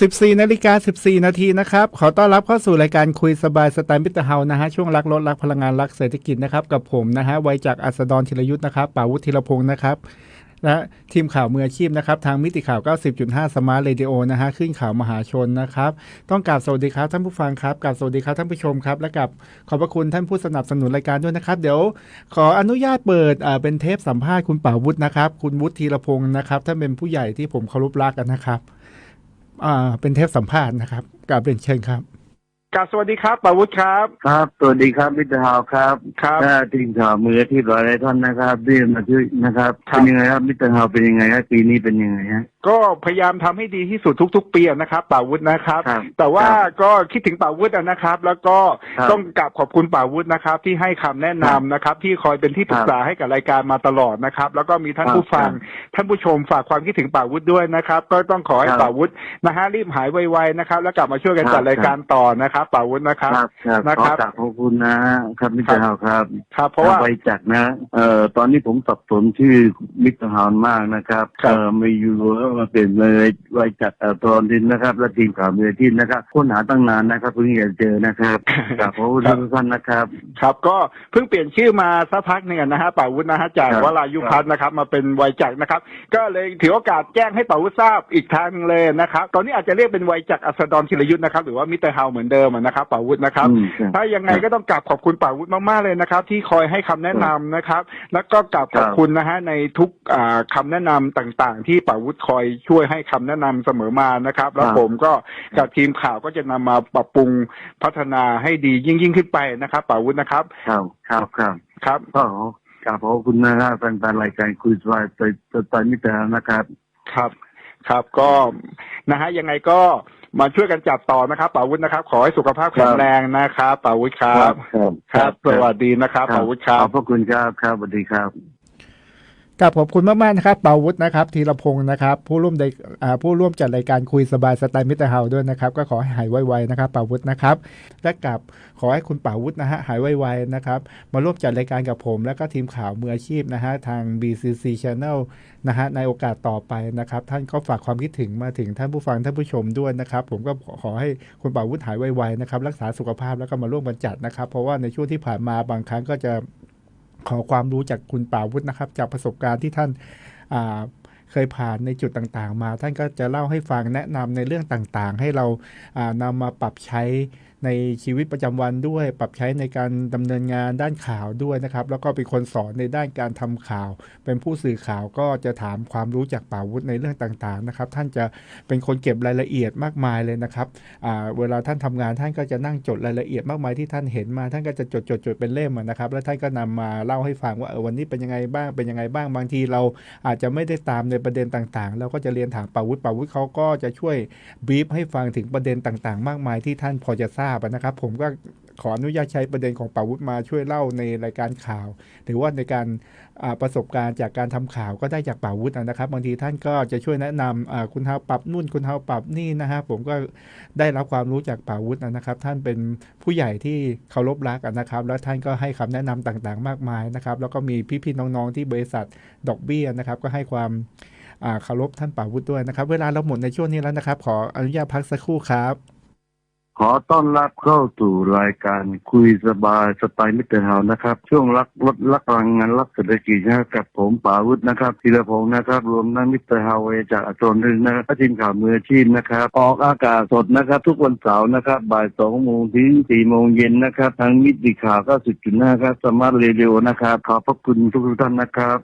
14นาฬิกา14 นาทีนะครับ ขอต้อนรับเข้าสู่รายการคุยสบายสไตล์มิตรเฮานะฮะ ช่วงรักรถรักพลังงานรักเศรษฐกิจนะครับ กับผมนะฮะไวจากอัสดรธีรยุทธ์นะครับป่าวุฒิธีรพงศ์นะครับ และทีมข่าวมืออาชีพนะครับ ทางมิติข่าว 90.5 สมาร์ทเรดิโอนะฮะ ขึ้นข่าวมหาชนนะครับ ต้องกราบสวัสดีครับท่านผู้ฟังครับกราบสวัสดีครับท่านผู้ชมครับ และกับขอบพระคุณท่านผู้สนับสนุนรายการด้วยนะครับ เดี๋ยวขออนุญาตเปิดอ่าเป็นเทปสัมภาษณ์คุณป่าวุฒินะครับ คุณวุฒิธีรพงศ์นะครับท่านเป็นผู้ใหญ่ที่ผมเคารพรักกันนะครับ เป็นเทปสัมภาษณ์นะครับกราบเรียนเชิญครับ กราบสวัสดีครับป่าวุฒิครับ ครับสวัสดีครับมิตรฮาวครับครับถ้าทีมข่าวมืออาที่หลายๆท่านนะครับที่มาช่วยนะครับครับเป็นยังไงครับมิตรฮาวเป็นยังไงฮะปีนี้เป็นยังไงฮะก็พยายามทำให้ดีที่สุดทุก ๆ ปีนะครับป่าวุฒินะครับครับแต่ว่าครับก็คิดถึงป่าวุฒินะครับ แล้วก็ครับต้องกราบขอบคุณป่าวุฒินะครับ ที่ให้คำแนะนำนะครับ ที่คอยเป็นที่ปรึกษาให้กับรายการมาตลอดนะครับ แล้วก็มีท่านครับผู้ฟังครับท่านผู้ชมฝากความคิดถึงป่าวุฒิด้วยนะครับ ก็ต้องขอให้ครับป่าวุฒินะฮะรีบหายไวๆนะครับ แล้วกลับมาช่วยกันครับจัดรายการต่อนะครับป่าวุฒินะครับครับครับนะขอครับกราบขอบคุณนะครับมิตรฮาวครับครับเพราะว่าไวจักรนะเอ่อตอนนี้ผมสับสนชื่อมิตรฮาวมากนะครับครับเอ่อไม่อยู่แล้วมาเปลี่ยนเลยไวจักรเอ่อตอนดินนะครับ และทีมข่าวมืออาที่นะครับค้นหาตั้งนานนะครับเพิ่งจะเจอนะครับกราบขอบคุณครับทุกท่านนะครับ ครับก็เพิ่งเปลี่ยนชื่อมาสักพักหนึ่งนะฮะป่าวุฒินะฮะจากครับวรายุพัฒน์นะครับ มาเป็นไวยจักรนะครับ ก็เลยถือโอกาสแจ้งให้ป่าวุฒิทราบอีกทางหนึ่งเลยนะครับ ตอนนี้อาจจะเรียกเป็นไวยจักรอัสดรธีรยุทธ์นะครับ หรือว่ามิสเตอร์เฮาเหมือนเดิมอะนะครับป่าวุฒินะครับอืมครับถ้ายังไงก็ต้องกราบขอบคุณป่าวุฒิมากๆเลยนะครับ ที่คอยให้คำแนะนำนะครับ แล้วก็กราบขอบคุณนะฮะในทุกอ่าคำแนะนำต่างๆ ที่ป่าวุฒิคอยช่วยให้คำแนะนำเสมอมานะครับ แล้วครับผมก็กับทีมข่าวก็จะนำมาปรับปรุงพัฒนาให้ดียิ่งยิ่งๆขึ้นไปนะครับป่าวุฒินะครับ ครับครับครับครับก็ขอกราบขอบคุณนะครับแฟนๆรายการคุยสบายไปไปมิตรนะครับ ครับ ครับก็นะฮะยังไงก็ มาช่วยกันจัดต่อนะครับป่าวุฒินะครับ ขอให้สุขภาพแข็งแรงนะครับป่าวุฒิครับ ครับครับสวัสดีนะครับป่าวุฒิครัขบอบพระคุณครับ ครับ สวัสดีครับ กับขอบคุณมากๆนะครับป่าวุฒินะครับธีรพงศ์นะครับ ผู้ร่วมในผู้ร่วมจัดรายการคุยสบายสไตล์มิตรเฮาด้วยนะครับ ก็ขอให้หายไวๆนะครับป่าวุฒินะครับ และกับขอให้คุณป่าวุฒินะฮะหายไวๆนะครับ มาร่วมจัดรายการกับผม และก็ทีมข่าวมืออาชีพนะฮะทาง BCC Channel นะฮะในโอกาสต่อไปนะครับ ท่านก็ฝากความคิดถึงมาถึงท่านผู้ฟังท่านผู้ชมด้วยนะครับ ผมก็ขอให้คุณป่าวุฒิหายไวๆนะครับรักษาสุขภาพแล้วก็มาร่วมกันจัดนะครับ เพราะว่าในช่วงที่ผ่านมาบางครั้งก็จะ ขอความรู้จากคุณป่าวุฒินะครับ จากประสบการณ์ที่ท่านเคยผ่านในจุดต่างๆ มา ท่านก็จะเล่าให้ฟังแนะนำในเรื่องต่างๆ ให้เรานำนำมาปรับใช้ ในชีวิตประจำวันด้วย ปรับใช้ในการดำเนินงานด้านข่าวด้วยนะครับ แล้วก็เป็นคนสอนในด้านการทำข่าว เป็นผู้สื่อข่าวก็จะถามความรู้จากป่าวุฒิในเรื่องต่างๆนะครับ ท่านจะเป็นคนเก็บรายละเอียดมากมายเลยนะครับเวลาท่านทำงานท่านก็จะนั่งจดรายละเอียดมากมายที่ท่านเห็นมา ท่านก็จะจดจดจดเป็นเล่มนะครับ แล้วท่านก็นำมาเล่าให้ฟังว่าเออวันนี้เป็นยังไงบ้างเป็นยังไงบ้างบางทีเราอาจจะไม่ได้ตามในประเด็นต่างๆ เราก็จะเรียนถามป่าวุฒิป่าวุฒิเขาก็จะช่วยบีฟให้ฟังถึงประเด็นต่างๆ มากมายที่ท่านพอจะทราบอะนะครับ ผมก็ขออนุญาตใช้ประเด็นของป่าวุฒิมาช่วยเล่าในรายการข่าว หรือว่าในการประสบการณ์จากการทำข่าวก็ได้จากป่าวุฒินะครับบางทีท่านก็จะช่วยแนะนำอ่าคุณเฮาปรับนู่นคุณเฮาปรับนี่นะฮะผมก็ได้รับความรู้จากป่าวุฒินะครับ ท่านเป็นผู้ใหญ่ที่เคารพรักนะครับ แล้วท่านก็ให้คำแนะนำต่างๆ มากมายนะครับ แล้วก็มีพี่ๆน้องๆที่บริษัทดอกเบี้ยนะครับ ก็ให้ความเคารพท่านป่าวุฒิด้วยนะครับ เวลาเราหมดในช่วงนี้แล้วนะครับ ขออนุญาตพักสักครู่ครับ ขอต้อนรับเข้าสู่รายการคุยสบายสไตล์มิตรเฮานะครับ ช่วงรักรถรักพลังงานรักเศรษฐกิจนะครับกับผมป่าวุฒินะครับธีรพงศ์นะครับ รวมทั้งมิตรเฮาเวจากอัตนรึงนะครับทีมข่าวมืออาชีพนะครับ ออกอากาศสดนะครับ ทุกวันเสาร์นะครับ บ่ายสองโมงถึงสี่โมงเย็นนะครับทางมิติข่าวก็สิบจุดห้าครับสมาร์ทเรดิโอนะครับ ขอบพระคุณทุกท่านนะครับ